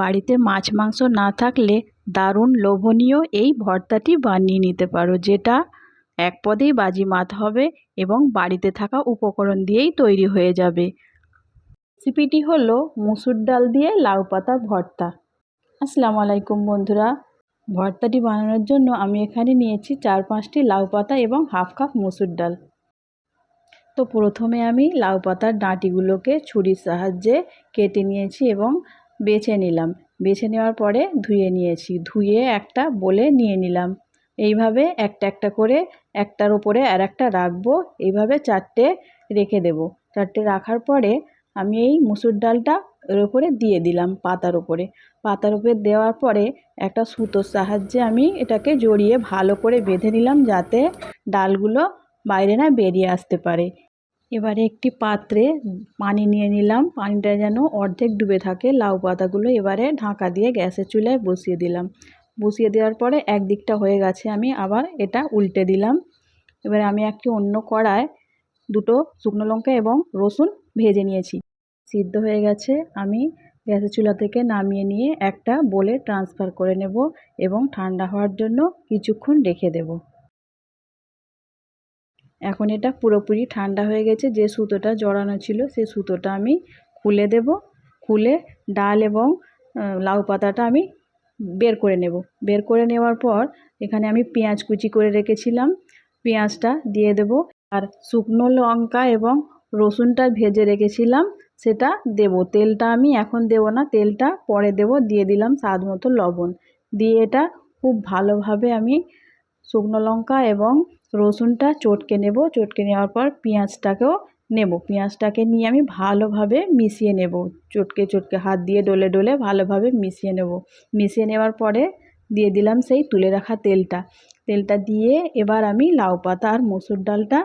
বাড়িতে মাছ, মাংস না থাকলে দারুণ লোভনীয় এই ভর্তাটি বানিয়ে নিতে পারো, যেটা এক পদেই বাজিমাত হবে এবং বাড়িতে থাকা উপকরণ দিয়েই তৈরি হয়ে যাবে। রেসিপিটি হলো মুসুর ডাল দিয়ে লাউ পাতা ভর্তা। আসসালামু আলাইকুম বন্ধুরা। ভর্তাটি বানানোর জন্য আমি এখানে নিয়েছি চার পাঁচটি লাউ পাতা এবং হাফ কাপ মুসুর ডাল। তো প্রথমে আমি লাউ পাতার ডাঁটিগুলোকে ছুরির সাহায্যে কেটে নিয়েছি এবং বেছে নিলাম। বেছে নেওয়ার পরে ধুয়ে নিয়েছি। ধুয়ে একটা বলে নিয়ে নিলাম। এইভাবে একটা একটা করে একটার ওপরে আর একটা রাখব। এইভাবে চারটে রেখে দেব। চারটে রাখার পরে আমি এই মুসুর ডালটা এর ওপরে দিয়ে দিলাম পাতার ওপরে পাতার উপরে দেওয়ার পরে একটা সুতোর সাহায্যে আমি এটাকে জড়িয়ে ভালো করে বেঁধে নিলাম যাতে ডালগুলো বাইরে না বেরিয়ে আসতে পারে। এবারে একটি পাত্রে পানি নিয়ে নিলাম। পানিটা যেন অর্ধেক ডুবে থাকে। লাউ পাতাগুলো এবারে ঢাকা দিয়ে গ্যাসের চুলায় বসিয়ে দিলাম। বসিয়ে দেওয়ার পরে একদিকটা হয়ে গেছে। আমি আবার এটা উল্টে দিলাম। এবারে আমি একটি অন্য কড়ায় দুটো শুকনো লঙ্কা এবং রসুন ভেজে নিয়েছি। সিদ্ধ হয়ে গেছে। আমি গ্যাসের চুলা থেকে নামিয়ে নিয়ে একটা বলে ট্রান্সফার করে নেব এবং ঠান্ডা হওয়ার জন্য কিছুক্ষণ রেখে দেব। এখন এটা পুরোপুরি ঠান্ডা হয়ে গেছে। যে সুতোটা জড়ানো ছিল সেই সুতোটা আমি খুলে দেব। খুলে ডাল এবং লাউ পাতাটা আমি বের করে নেব। বের করে নেওয়ার পর এখানে আমি পেঁয়াজ কুচি করে রেখেছিলাম। পেঁয়াজটা দিয়ে দেব আর শুকনো লঙ্কা এবং রসুনটা ভেজে রেখেছিলাম, সেটা দেব। তেলটা আমি এখন দেব না, তেলটা পরে দেব। দিয়ে দিলাম স্বাদ মতো লবণ। দিয়ে এটা খুব ভালোভাবে আমি শুকনো লঙ্কা এবং রসুনটা চটকে নেব, চটকে নেওয়ার পর পেঁয়াজটাকেও নেব। পেঁয়াজটাকে নিয়ে আমি ভালোভাবে মিশিয়ে নেব। চটকে চটকে হাত দিয়ে ডলে ডলে ভালোভাবে মিশিয়ে নেব। মিশিয়ে নেওয়ার পরে দিয়ে দিলাম সেই তুলে রাখা তেলটা। তেলটা দিয়ে এবার আমি লাউ পাতা আর মসুর ডালটা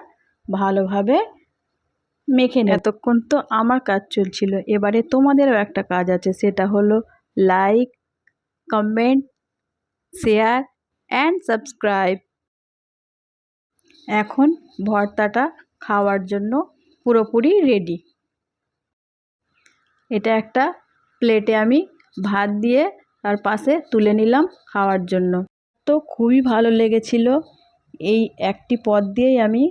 ভালোভাবে মেখে নেব। এতক্ষণ তো আমার কাজ চলছিল। এবারে তোমাদেরও একটা কাজ আছে, সেটা হলো like comment share and subscribe এখন ভর্তাটা খাওয়ার জন্য পুরোপুরি রেডি এটা একটা প্লেটে আমি ভাত দিয়ে তার পাশে তুলে নিলাম খাওয়ার জন্য। তো খুবই ভালো লেগেছিল। এই একটি পদ দিয়েই আমি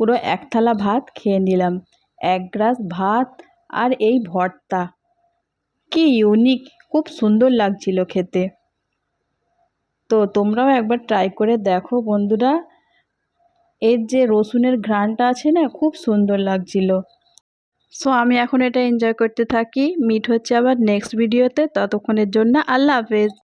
পুরো এক থালা ভাত খেয়ে নিলাম। এক গ্লাস ভাত আর এই ভর্তা। কি ইউনিক খুব সুন্দর লাগছিল খেতে। তো তোমরাও একবার ট্রাই করে দেখো বন্ধুরা। এর যে রসুনের ঘ্রাণটা আছে না, খুব সুন্দর লাগছিল। সো আমি এখন এটা এনজয় করতে থাকি। মিট হচ্ছে আবার নেক্সট ভিডিওতে ততক্ষণের জন্য আল্লাহ হাফেজ।